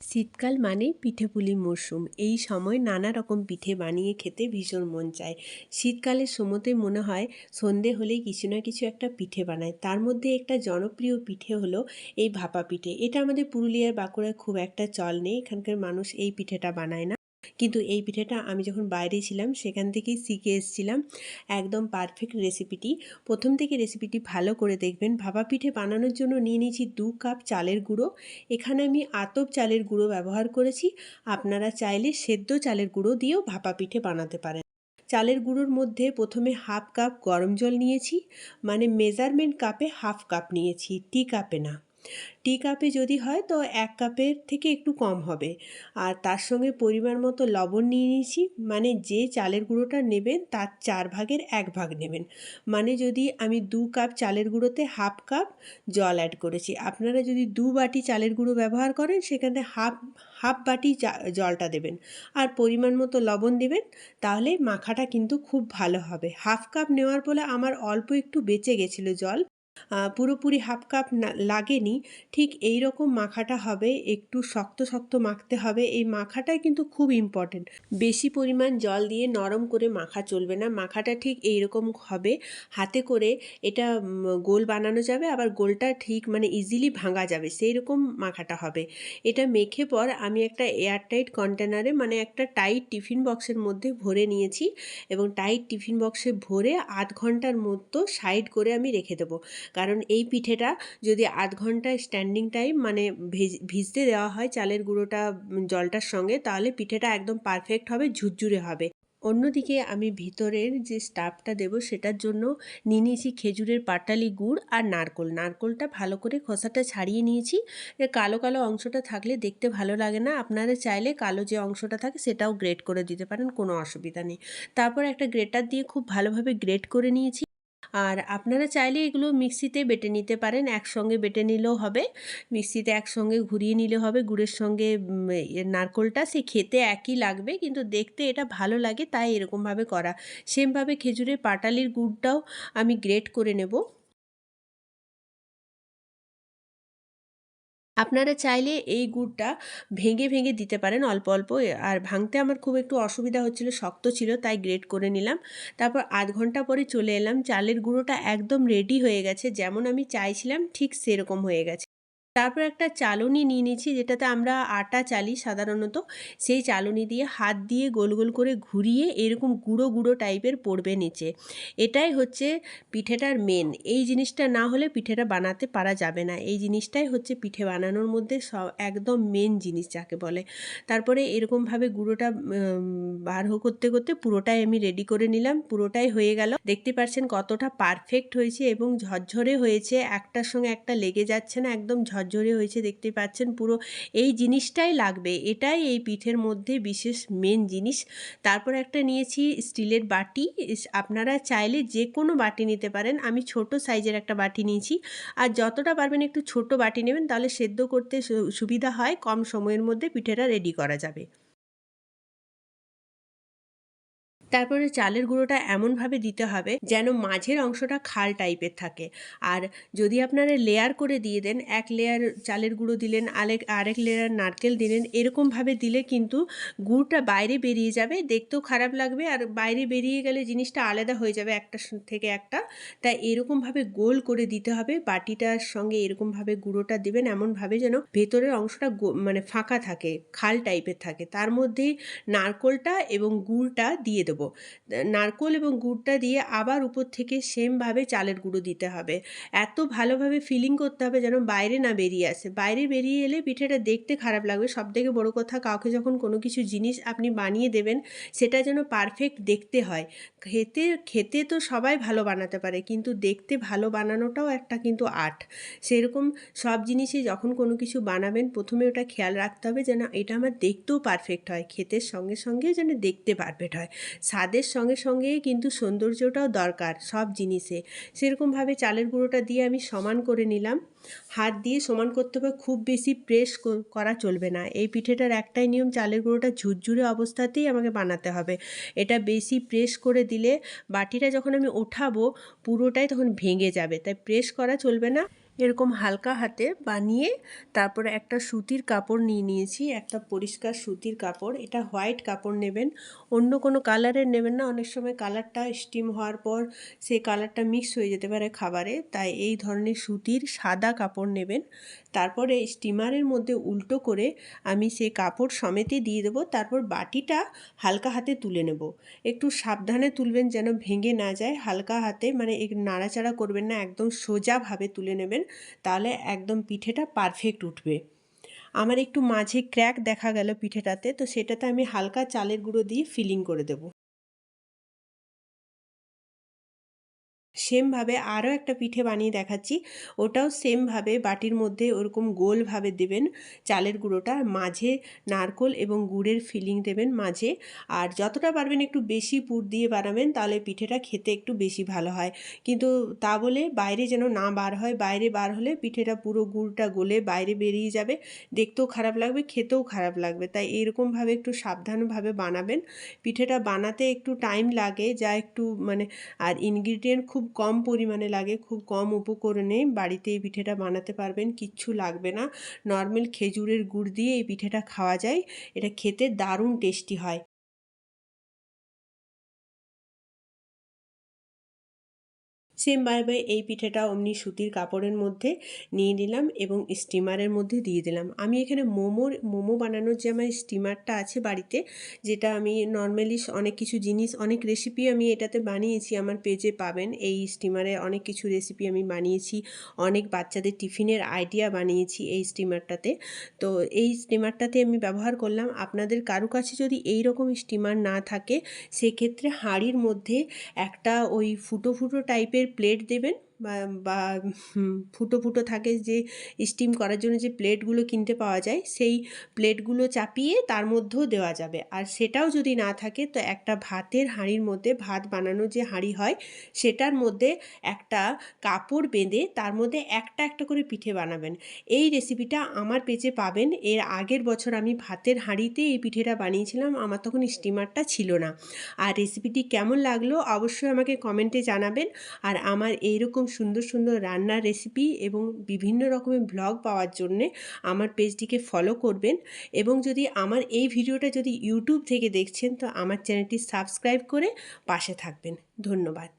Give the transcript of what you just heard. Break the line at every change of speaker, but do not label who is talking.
শীতকাল মানেই পিঠেপুলি মরশুম এই সময় নানা রকম পিঠে বানিয়ে খেতে ভীষণ মন চায়। শীতকালের সময়তে মনে হয় সন্ধে হলেই কিছু না কিছু একটা পিঠে বানায়। তার মধ্যে একটা জনপ্রিয় পিঠে হলো এই ভাপা পিঠে। এটা আমাদের পুরুলিয়ার বাঁকুড়ায় খুব একটা চল নেই। এখানকার মানুষ এই পিঠেটা বানায় না। কিন্তু এই পিঠেটা আমি যখন বাইরে ছিলাম, সেখান থেকেই শিখে এসেছিলাম একদম পারফেক্ট রেসিপিটি প্রথম থেকে রেসিপিটি ভালো করে দেখবেন। ভাপা পিঠে বানানোর জন্য নিয়ে নিয়েছি দু কাপ চালের গুঁড়ো। এখানে আমি আতপ চালের গুঁড়ো ব্যবহার করেছি। আপনারা চাইলে সেদ্ধ চালের গুঁড়ো দিয়েও ভাপা পিঠে বানাতে পারেন। চালের গুঁড়োর মধ্যে প্রথমে হাফ কাপ গরম জল নিয়েছি মানে মেজারমেন্ট কাপে হাফ কাপ নিয়েছি টি কাপে না। টি কাপে যদি হয় তো এক কাপের থেকে একটু কম হবে। আর তার সঙ্গে পরিমাণ মতো লবণ নিয়ে নিয়েছি মানে যে চালের গুঁড়োটা নেবেন তার চার ভাগের এক ভাগ নেবেন। মানে যদি আমি দু কাপ চালের গুঁড়োতে হাফ কাপ জল অ্যাড করেছি, আপনারা যদি দু বাটি চালের গুঁড়ো ব্যবহার করেন সেখানে হাফ হাফ বাটি জলটা দেবেন। আর পরিমাণ মতো লবণ দেবেন, তাহলে মাখাটা কিন্তু খুব ভালো হবে। হাফ কাপ নেওয়ার ফলে আমার অল্প একটু বেঁচে গেছিল জল। পুরোপুরি হাফ কাপ লাগেনি। ঠিক এই রকম মাখাটা হবে, একটু শক্ত শক্ত মাখতে হবে। এই মাখাটাই কিন্তু খুব ইম্পর্টেন্ট বেশি পরিমাণ জল দিয়ে নরম করে মাখা চলবে না। মাখাটা ঠিক এই রকম হবে। হাতে করে এটা গোল বানানো যাবে, আবার গোলটা ঠিক মানে ইজিলি ভাঙা যাবে। সেই রকম মাখাটা হবে। এটা মেখে পর আমি একটা এয়ারটাইট কন্টেনারে মানে একটা টাইট টিফিন বক্সের মধ্যে ভরে নিয়েছি এবং টাইট টিফিন বক্সে ভরে আধ ঘণ্টার মতো সাইড করে আমি রেখে দেবো। কারণ এই পিঠেটা যদি আধ ঘণ্টা স্ট্যান্ডিং টাইম মানে ভিজতে দেওয়া হয় চালের গুঁড়োটা জলটার সঙ্গে, তাহলে পিঠেটা একদম পারফেক্ট হবে, ঝুরঝুরে হবে। অন্যদিকে আমি ভিতরের যে স্টাফটা দেব, সেটার জন্য নিয়ে নিয়েছি খেজুরের পাটালি গুড় আর নারকোল। নারকোলটা ভালো করে খোসাটা ছাড়িয়ে নিয়েছি। কালো কালো অংশটা থাকলে দেখতে ভালো লাগে না। আপনারা চাইলে কালো যে অংশটা থাকে, সেটাও গ্রেট করে দিতে পারেন, কোনো অসুবিধা নেই। তারপর একটা গ্রেটার দিয়ে খুব ভালোভাবে গ্রেট করে নিয়েছি। আর আপনারা চাইলে এগুলো মিক্সিতে বেটে নিতে পারেন, একসঙ্গে বেটে নিলেও হবে। মিক্সিতে একসঙ্গে ঘুরিয়ে নিলে হবে, গুড়ের সঙ্গে নারকোলটা সে খেতে একই লাগবে, কিন্তু দেখতে এটা ভালো লাগে, তাই এরকমভাবে করা। সেমভাবে খেজুরের পাটালির গুড়টাও আমি গ্রেট করে নেব। আপনারা চাইলে এই গুড়টা ভেঙে ভেঙে দিতে পারেন অল্প অল্প। আর ভাঙতে আমার খুব একটু অসুবিধা হচ্ছিল, শক্ত ছিল, তাই গ্রেট করে নিলাম। তারপর আধ ঘণ্টা পরে চলে এলাম। চালের গুঁড়োটা একদম রেডি হয়ে গেছে, যেমন আমি চাইছিলাম, ঠিক সেরকম হয়ে গেছে। তারপর একটা চালনি নিয়ে নিয়েছি, যেটাতে আমরা আটা চালি সাধারণত। সেই চালনি দিয়ে হাত দিয়ে গোল গোল করে ঘুরিয়ে এরকম গুঁড়ো গুঁড়ো টাইপের পড়বে নিচে। এটাই হচ্ছে পিঠেটার মেন এই জিনিসটা না হলে পিঠেটা বানাতে পারা যাবে না। এই জিনিসটাই হচ্ছে পিঠে বানানোর মধ্যে সব একদম মেন জিনিস যাকে বলে। তারপরে এরকমভাবে গুঁড়োটা বার করতে করতে পুরোটাই আমি রেডি করে নিলাম। পুরোটাই হয়ে গেল। দেখতে পাচ্ছেন কতটা পারফেক্ট হয়েছে এবং ঝরঝরে হয়েছে। একটার সঙ্গে একটা লেগে যাচ্ছে না, একদম ঝরঝরে হয়েছে দেখতে পাচ্ছেন পুরো এই জিনিসটাই লাগবে। এটাই এই পিঠের মধ্যে বিশেষ মেন জিনিস। তারপর একটা নিয়েছি স্টিলের বাটি। আপনারা চাইলে যে কোনো বাটি নিতে পারেন। আমি ছোট সাইজের একটা বাটি নিয়েছি। আর যতটা পারবেন একটু ছোট বাটি নেবেন, তাহলে সেদ্ধ করতে সুবিধা হয়। কম সময়ের মধ্যে পিঠেটা রেডি করা যাবে। তারপরে চালের গুঁড়োটা এমনভাবে দিতে হবে যেন মাঝের অংশটা খাল টাইপের থাকে। আর যদি আপনারা লেয়ার করে দিয়ে দেন, এক লেয়ার চালের গুঁড়ো দিলেন আরেক আরেক লেয়ার নারকেল দিলেন, এরকমভাবে দিলে কিন্তু গুড়টা বাইরে বেরিয়ে যাবে, দেখতেও খারাপ লাগবে আর বাইরে বেরিয়ে গেলে জিনিসটা আলাদা হয়ে যাবে একটা থেকে একটা। তাই এরকমভাবে গোল করে দিতে হবে, বাটিটার সঙ্গে এরকমভাবে গুঁড়োটা দেবেন, এমনভাবে যেন ভেতরের অংশটা মানে ফাঁকা থাকে, খাল টাইপের থাকে। তার মধ্যেই নারকোলটা এবং গুড়টা দিয়ে দেবো। দেবো। নারকোল এবং গুড়টা দিয়ে আবার উপর থেকে সেমভাবে চালের গুঁড়ো দিতে হবে। এত ভালোভাবে ফিলিং করতে হবে যেন বাইরে না বেরিয়ে আসে। বাইরে বেরিয়ে এলে পিঠেটা দেখতে খারাপ লাগবে। সব থেকে বড়ো কথা, কাউকে যখন কোনো কিছু জিনিস আপনি বানিয়ে দেবেন, সেটা যেন পারফেক্ট দেখতে হয়। খেতে খেতে তো সবাই ভালো বানাতে পারে, কিন্তু দেখতে ভালো বানানোটাও একটা কিন্তু আর্ট। সেরকম সব জিনিসই যখন কোনো কিছু বানাবেন, প্রথমে ওটা খেয়াল রাখতে হবে যেন এটা আমার দেখতেও পারফেক্ট হয়। খেতের সঙ্গে সঙ্গে যেন দেখতে পারফেক্ট হয়। স্বাদের সঙ্গে সঙ্গে কিন্তু সৌন্দর্যটাও দরকার সব জিনিসে। সেরকমভাবে চালের গুঁড়োটা দিয়ে আমি সমান করে নিলাম। হাত দিয়ে সমান করতে হবে, খুব বেশি প্রেস করা চলবে না। এই পিঠেটার একটাই নিয়ম, চালের গুঁড়োটা ঝুরঝুরে অবস্থাতেই আমাকে বানাতে হবে। এটা বেশি প্রেস করে দিলে বাটিটা যখন আমি ওঠাবো, পুরোটাই তখন ভেঙে যাবে। তাই প্রেস করা চলবে না। এরকম হালকা হাতে বানিয়ে তারপরে একটা সুতির কাপড় নিয়ে নিয়েছি, একটা পরিষ্কার সুতির কাপড়। এটা হোয়াইট কাপড় নেবেন, অন্য কোনো কালারের নেবেন না। অনেক সময় কালারটা স্টিম হওয়ার পর সেই কালারটা মিক্স হয়ে যেতে পারে খাবারে। তাই এই ধরনের সুতির সাদা কাপড় নেবেন। তারপরে স্টিমারের মধ্যে উল্টো করে আমি সেই কাপড় সমেতে দিয়ে দেবো। তারপর বাটিটা হালকা হাতে তুলে নেব। একটু সাবধানে তুলবেন যেন ভেঙে না যায়। হালকা হাতে মানে নাড়াচাড়া করবেন না, একদম সোজাভাবে তুলে নেবেন। তাহলে একদম পিঠেটা পারফেক্ট উঠবে। আমার একটু মাঝে ক্র্যাক দেখা গেল পিঠেটাতে, তো সেটাতে আমি হালকা চালের গুঁড়ো দিয়ে ফিলিং করে দেবো। সেমভাবে আরও একটা পিঠে বানিয়ে দেখাচ্ছি। ওটাও সেমভাবে বাটির মধ্যে ওরকম গোলভাবে দেবেন চালের গুঁড়োটা মাঝে নারকোল এবং গুড়ের ফিলিং দেবেন মাঝে। আর যতটা পারবেন একটু বেশি পুর দিয়ে বানাবেন, তাহলে পিঠেটা খেতে একটু বেশি ভালো হয়। কিন্তু তা বলে বাইরে যেন না বার হয়, বাইরে বার হলে পিঠেটা পুরো গুড়টা গলে বাইরে বেরিয়ে যাবে। দেখতেও খারাপ লাগবে, খেতেও খারাপ লাগবে। তাই এরকমভাবে একটু সাবধানভাবে বানাবেন। পিঠেটা বানাতে একটু টাইম লাগে, যা একটু মানে আর ইনগ্রিডিয়েন্ট খুব কম পরিমাণে লাগে, খুব কম উপকরণে বাড়িতে এই পিঠেটা বানাতে পারবেন, কিচ্ছু লাগবে না। নর্মাল খেজুরের গুড় দিয়ে এই পিঠেটা খাওয়া যায়। এটা খেতে দারুণ টেস্টি হয়। সেমভাবে এই পিঠেটা অমনি সুতির কাপড়ের মধ্যে নিয়ে নিলাম এবং স্টিমারের মধ্যে দিয়ে দিলাম। আমি এখানে মোমোর মোমো বানানোর যে আমার স্টিমারটা আছে বাড়িতে, যেটা আমি নর্মালি অনেক কিছু জিনিস, অনেক রেসিপি আমি এটাতে বানিয়েছি, আমার পেজে পাবেন। এই স্টিমারে অনেক কিছু রেসিপি আমি বানিয়েছি, অনেক বাচ্চাদের টিফিনের আইডিয়া বানিয়েছি এই স্টিমারটাতে। তো এই স্টিমারটাতে আমি ব্যবহার করলাম। আপনাদের কারও কাছে যদি এই রকম স্টিমার না থাকে, সেক্ষেত্রে হাঁড়ির মধ্যে একটা ওই ফুটো ফুটো টাইপের প্লেট দেবেন। বা ফুটো ফুটো থাকে যে স্টিম করার জন্য যে প্লেটগুলো কিনতে পাওয়া যায়, সেই প্লেটগুলো চাপিয়ে তার মধ্যেও দেওয়া যাবে। আর সেটাও যদি না থাকে, তো একটা ভাতের হাঁড়ির মধ্যে ভাত বানানো যে হাঁড়ি হয়, সেটার মধ্যে একটা কাপড় বেঁধে তার মধ্যে একটা একটা করে পিঠে বানাবেন। এই রেসিপিটা আমার পেজে পাবেন। এর আগের বছর আমি ভাতের হাঁড়িতে এই পিঠেটা বানিয়েছিলাম, আমার তখন স্টিমারটা ছিল না। আর রেসিপিটি কেমন লাগল, অবশ্যই আমাকে কমেন্টে জানাবেন। আর আমার এইরকম সুন্দর সুন্দর রান্নার রেসিপি এবং বিভিন্ন রকমের ব্লগ পাওয়ার জন্যে আমার পেজটিকে ফলো করবেন এবং যদি আমার এই ভিডিওটা যদি ইউটিউব থেকে দেখছেন, তো আমার চ্যানেলটি সাবস্ক্রাইব করে পাশে থাকবেন। ধন্যবাদ।